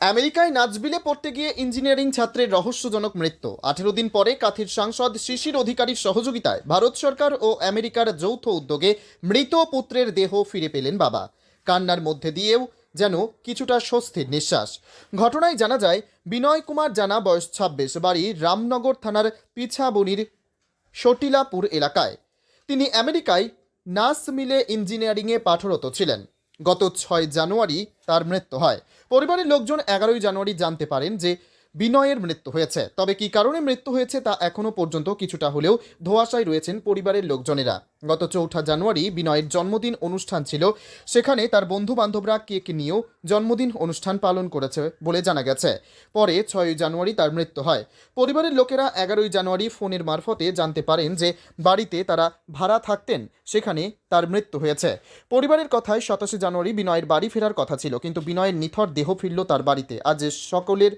আমেরিকায় নাচবিলে পড়তে গিয়ে ইঞ্জিনিয়ারিং ছাত্রের রহস্যজনক মৃত্যু। আঠেরো দিন পরে কাথির সাংসদ শিশির অধিকারীর সহযোগিতায় ভারত সরকার ও আমেরিকার যৌথ উদ্যোগে মৃত পুত্রের দেহ ফিরে পেলেন বাবা। কান্নার মধ্যে দিয়েও যেন কিছুটা স্বস্তির নিঃশ্বাস। ঘটনায় জানা যায়, বিনয় কুমার জানা, বয়স ছাব্বিশ, বাড়ি রামনগর থানার পিছাবনির সটিলাপুর এলাকায়। তিনি আমেরিকায় নাস মিলে ইঞ্জিনিয়ারিংয়ে পাঠরত ছিলেন। গত ছয় জানুয়ারি তার মৃত্যু হয়। পরিবারের লোকজন এগারোই জানুয়ারি জানতে পারেন যে বিনয়ের মৃত্যু হয়েছে। তবে কি কারণে মৃত্যু হয়েছে তা এখনও পর্যন্ত কিছুটা হলেও ধোয়াশায় রয়েছেন পরিবারের লোকজনেরা। গত চৌঠা জানুয়ারি বিনয়ের জন্মদিন অনুষ্ঠান ছিল। সেখানে তার বন্ধু বান্ধবরা কেক নিয়েও জন্মদিন অনুষ্ঠান পালন করেছে বলে জানা গেছে। পরে ছয়ই জানুয়ারি তার মৃত্যু হয়। পরিবারের লোকেরা এগারোই জানুয়ারি ফোনের মারফতে জানতে পারেন যে বাড়িতে তারা ভাড়া থাকতেন, সেখানে তার মৃত্যু হয়েছে। পরিবারের কথায় সাতাশে জানুয়ারি বিনয়ের বাড়ি ফেরার কথা ছিল, কিন্তু বিনয়ের নিথর দেহ ফিরল তার বাড়িতে। আজ সকলের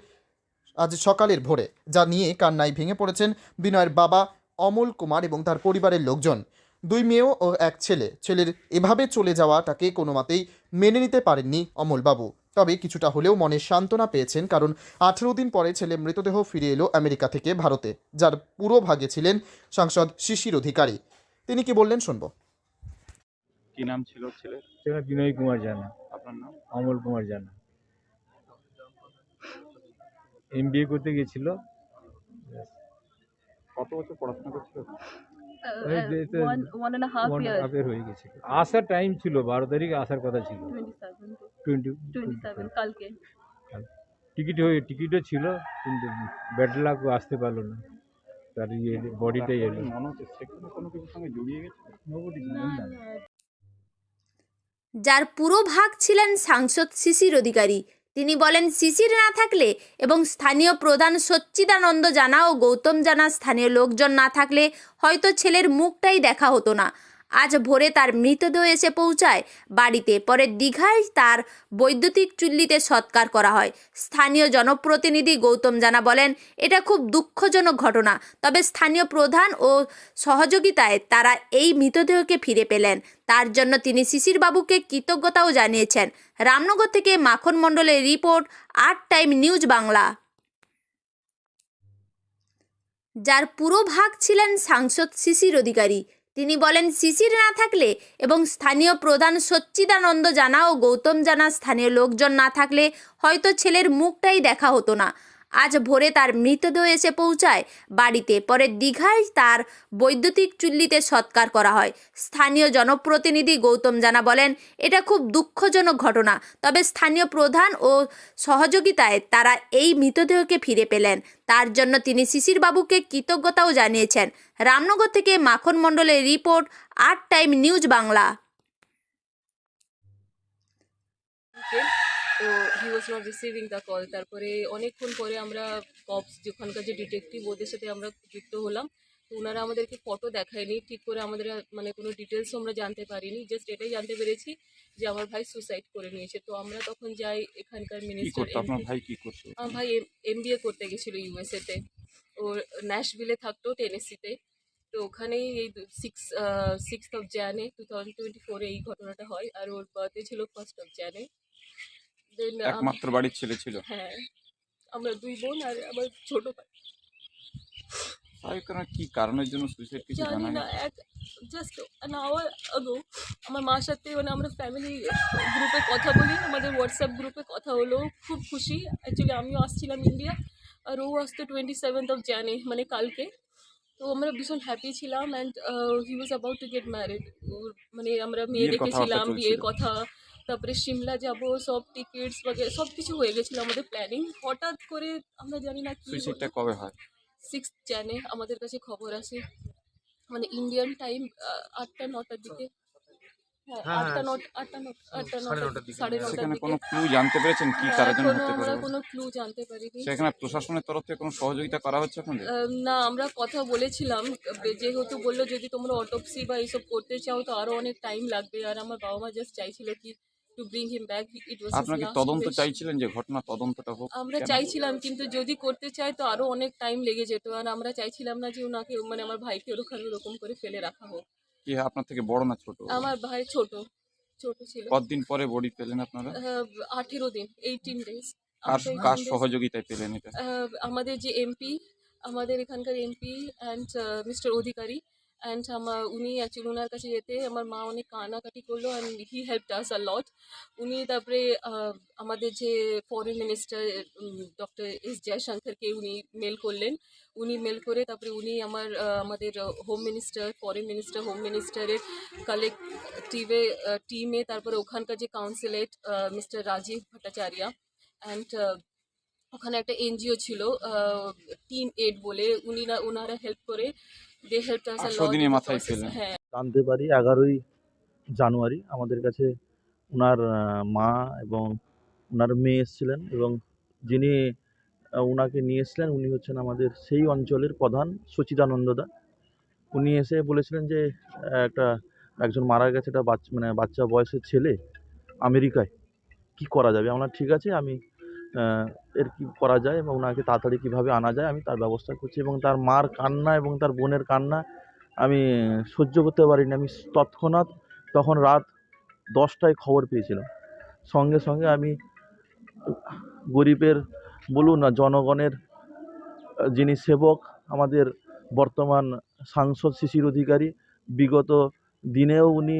আজ সকালের ভোরে যা নিয়ে কান্নায় ভেঙে পড়েছেন বিনয়ের বাবা অমল কুমার এবং তার পরিবারের লোকজন। দুই মেয়েও ও এক ছেলে। ছেলের এভাবে চলে যাওয়াটাকে কোনো মতেই মেনে নিতে পারেননি অমলবাবু। তবে কিছুটা হলেও মনে সান্ত্বনা পেয়েছেন কারণ আঠেরো দিন পরে ছেলে মৃতদেহ ফিরে এলো আমেরিকা থেকে ভারতে যার পুরো ভাগে ছিলেন সাংসদ শিশির অধিকারী। তিনি কি বললেন শুনব। কি নাম ছিল ছেলের? সেটা বিনয় কুমার জানা। আপনার নাম? অমল কুমার জানা। এম বিএ করতে গেছিল। কত বছর পড়াশোনা করছিল? Uh, uh, হয়ে আসার টাইম ছিল বারো তারিখে আসার কথা ছিল। টোয়েন্টি 27 টিকিট হয়ে টিকিটও ছিল কিন্তু ব্যাড লাক আসতে পারল না। তার ইয়ে বডিটাই এলো। হচ্ছে সেখানে কোনো কিছুর সঙ্গে জড়িয়ে গেছে? যার পুরো ভাগ ছিলেন সাংসদ শিশির অধিকারী তিনি বলেন, শিশির না থাকলে এবং স্থানীয় প্রধান সচ্চিদানন্দ জানা ও গৌতম জানা স্থানীয় লোকজন না থাকলে হয়তো ছেলের মুখটাই দেখা হতো না। আজ ভোরে তার মৃতদেহ এসে পৌঁছায়। বাড়িতে পরে দীঘায় তার বৈদ্যুতিক চুল্লিতে সৎকার করা হয়। স্থানীয় জনপ্রতিনিধি গৌতম জানা বলেন, এটা খুব দুঃখজনক ঘটনা। তবে স্থানীয় প্রধান ও সহযোগিতায় তারা এই মৃতদেহকে ফিরে পেলেন। তার জন্য তিনি শিশির বাবুকে কৃতজ্ঞতাও জানিয়েছেন। রামনগর থেকে মাখন মণ্ডলের রিপোর্ট, আট টাইম নিউজ বাংলা। যার পুরো ভাগ ছিলেন সাংসদ শিশির অধিকারী। তিনি বলেন, শিশির না থাকলে এবং স্থানীয় প্রধান সচ্চিদানন্দ জানা ও গৌতম জানা স্থানীয় লোকজন না থাকলে হয়তো ছেলের মুখটাই দেখা হতো না। আজ ভোরে তার মৃতদেহ এসে পৌঁছায়। বাড়িতে পরে দীঘায় তার বৈদ্যুতিক চুল্লিতে সৎকার করা হয়। স্থানীয় জনপ্রতিনিধি গৌতম জানা বলেন, এটা খুব দুঃখজনক ঘটনা। তবে স্থানীয় প্রধান ও সহযোগিতায় তারা এই মৃতদেহকে ফিরে পেলেন। তার জন্য তিনি শিশির বাবুকে কৃতজ্ঞতাও জানিয়েছেন। রামনগর থেকে মাখন মণ্ডলের রিপোর্ট, আট টাইম নিউজ বাংলা। তো he was not receiving the call তারপরে অনেকক্ষণ পরে আমরা কপস যেখানকার যে ডিটেকটিভ ওদের সাথে আমরা যুক্ত হলাম। তো ওনারা আমাদেরকে ফটো দেখায়নি। ঠিক করে আমাদের মানে কোনো ডিটেলসও আমরা জানতে পারিনি। জাস্ট এটাই জানতে পেরেছি যে আমার ভাই সুসাইড করে নিয়েছে। তো আমরা তখন যাই এখানকার মিনিস্টার ভাই কি করতো? আমার ভাই এম বি এ করতে গেছিল ইউএসএতে ও ন্যাশভিলে থাকতো টেনেসিতে তো ওখানেই এই six six of Jan two thousand twenty ফোরে এই ঘটনাটা হয়। আর ওর বার্থডে ছিল ফার্স্ট অফ জানে দেন একমাত্র বাড়ির ছেলে ছিল হ্যাঁ আমরা দুই বোন আর আমার ছোট ভাই তাই কারণ কি কারণের জন্য সুইসাইড কিছু জানি জানা না এক জাস্ট অ্যান আওয়ার আগো আমার মার সাথে মানে আমরা ফ্যামিলি গ্রুপে কথা বলি আমাদের হোয়াটসঅ্যাপ গ্রুপে কথা হলো খুব খুশি অ্যাকচুয়ালি আমিও আসছিলাম ইন্ডিয়া আর ও আসতো টোয়েন্টি সেভেন্থ অফ জানে মানে কালকে তো আমরা ভীষণ হ্যাপি ছিলাম and he was about to get married মানে আমরা মেয়ে বিয়ের কথাবার্তা দেখেছিলাম বিয়ের চলছিল। কথা তারপরে সিমলা যাব সব টিকিটস বগেরা সব কিছু হয়ে গেছিল আমাদের প্ল্যানিং হঠাৎ করে আমরা জানি না কি সুইসাইডটা কবে হয়? সিক্স জানে আমাদের কাছে খবর আসে। মানে ইন্ডিয়ান টাইম আটটা নটার দিকে। হ্যাঁ আটটা নট আটটা নট আটটা নটা সাড়ে নটার কোনো জানতে পেরেছেন? না, আমরা কোনো ক্লু জানতে পারিনি। সেখানে প্রশাসনের তরফ থেকে কোনো সহযোগিতা করা হচ্ছে আপনাদের? আহ, না আমরা কথা বলেছিলাম। যেহেতু বলল যদি তোমরা অটোপসি বা এইসব করতে চাও তো আরও অনেক টাইম লাগবে। আর আমার বাবা মা জাস্ট চাইছিল কি to bring him back it was আপনাকে তদন্ত চাইছিলেন যে ঘটনা তদন্তটা হোক আমরা চাইছিলাম কিন্তু যদি করতে চাই তো আরও অনেক টাইম লেগে যেত আর আমরা চাইছিলাম না যে ওনাকে মানে আমার ভাইকে ওরকম ওরকম করে ফেলে রাখা হোক। কি আপনার থেকে বড় না ছোট? আমার ভাই ছোট ছোট ছিল। কতদিন পরে বডি পেলেন আপনারা? আঠেরো দিন এইটিন ডেজ কার কার সহযোগিতায় পেলেন এটা? আমাদের যে এমপি আমাদের এখানকার MP and mister Adhikari and আমার উনি অ্যাকচুয়ালি ওনার কাছে যেতে আমার মা অনেক কানাকাটি করল and he help us a lot উনি তারপরে আমাদের যে ফরেন মিনিস্টার ডক্টর এস জয়শঙ্করকে উনি মেল করলেন উনি মেল করে তারপরে উনি আমার আমাদের home minister foreign minister home মিনিস্টারের কালেকটিভে টিমে তারপরে ওখানকার যে consulate mister Rajeev Bhattacharya and ওখানে একটা এনজিও ছিল টিম এড বলে উনি না ওনারা হেল্প করে দে দিনের মাথায় পেলেন। হ্যাঁ। জানতে পারি এগারোই জানুয়ারি আমাদের কাছে ওনার মা এবং ওনার মেয়ে এসেছিলেন এবং যিনি ওনাকে নিয়ে এসেছিলেন উনি হচ্ছেন আমাদের সেই অঞ্চলের প্রধান সচিদানন্দদা উনি এসে বলেছিলেন যে একটা একজন মারা গেছে একটা বাচ্চা মানে বাচ্চা বয়সের ছেলে আমেরিকায়। কি করা যাবে? আমরা ঠিক আছে আমি এর কি করা যায় এবং ওনাকে তাড়াতাড়ি কীভাবে আনা যায় আমি তার ব্যবস্থা করছি এবং তার মার কান্না এবং তার বোনের কান্না আমি সহ্য করতে পারিনি। আমি তৎক্ষণাৎ তখন রাত দশটায় খবর পেয়েছিলাম। সঙ্গে সঙ্গে আমি গরিবের বলুন না, জনগণের যিনি সেবক, আমাদের বর্তমান সাংসদ শিশির অধিকারী, বিগত দিনেও উনি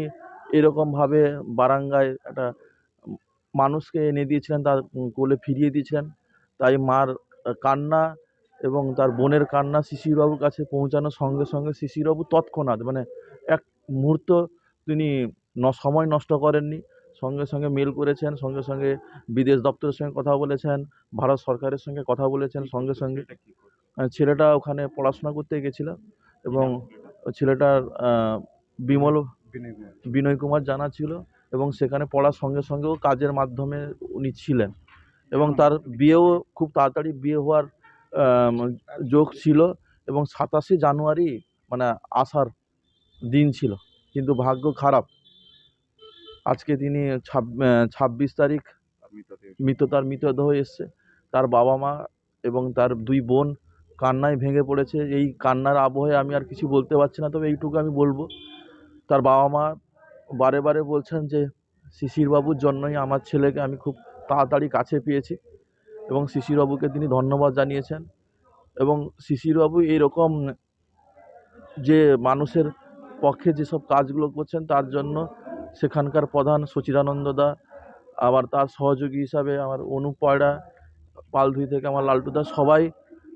এরকমভাবে বারাঙ্গায় একটা মানুষকে এনে দিয়েছিলেন তার কোলে ফিরিয়ে দিয়েছিলেন। তাই মার কান্না এবং তার বোনের কান্না শিশিরবাবুর কাছে পৌঁছানোর সঙ্গে সঙ্গে শিশিরবাবু তৎক্ষণাৎ মানে এক মুহূর্ত তিনি ন সময় নষ্ট করেননি। সঙ্গে সঙ্গে মেল করেছেন সঙ্গে সঙ্গে বিদেশ দপ্তরের সঙ্গে কথা বলেছেন ভারত সরকারের সঙ্গে কথা বলেছেন সঙ্গে সঙ্গে ছেলেটা ওখানে পড়াশোনা করতে গেছিল এবং ছেলেটার বিমল বিনয় কুমার জানা ছিল। এবং সেখানে পড়ার সঙ্গে সঙ্গেও কাজের মাধ্যমে উনি ছিলেন। এবং তার বিয়েও খুব তাড়াতাড়ি বিয়ে হওয়ার যোগ ছিল এবং সাতাশে জানুয়ারি মানে আসার দিন ছিল। কিন্তু ভাগ্য খারাপ। আজকে তিনি ছাব্বিশ তারিখ মৃত তার মৃতদেহ এসছে। তার বাবা মা এবং তার দুই বোন কান্নায় ভেঙে পড়েছে। এই কান্নার আবহে আমি আর কিছু বলতে পারছি না তবে এইটুকু আমি বলব। তার বাবা মা বারে বারে বলছেন যে, শিশিরবাবুর জন্যই আমার ছেলেকে আমি খুব তাড়াতাড়ি কাছে পেয়েছি এবং শিশিরবাবুকে তিনি ধন্যবাদ জানিয়েছেন। এবং শিশিরবাবু এইরকম যে মানুষের পক্ষে যেসব কাজগুলো করছেন, তার জন্য সেখানকার প্রধান সচিদানন্দ দা, আবার তার সহযোগী হিসাবে আমার অনুপ পয়রা পালধুই থেকে আমার লালটুদা সবাই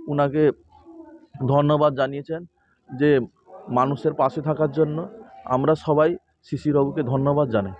ওনাকে ধন্যবাদ জানিয়েছেন যে, মানুষের পাশে থাকার জন্য আমরা সবাই শিশিরবাবুকে ধন্যবাদ জানাই।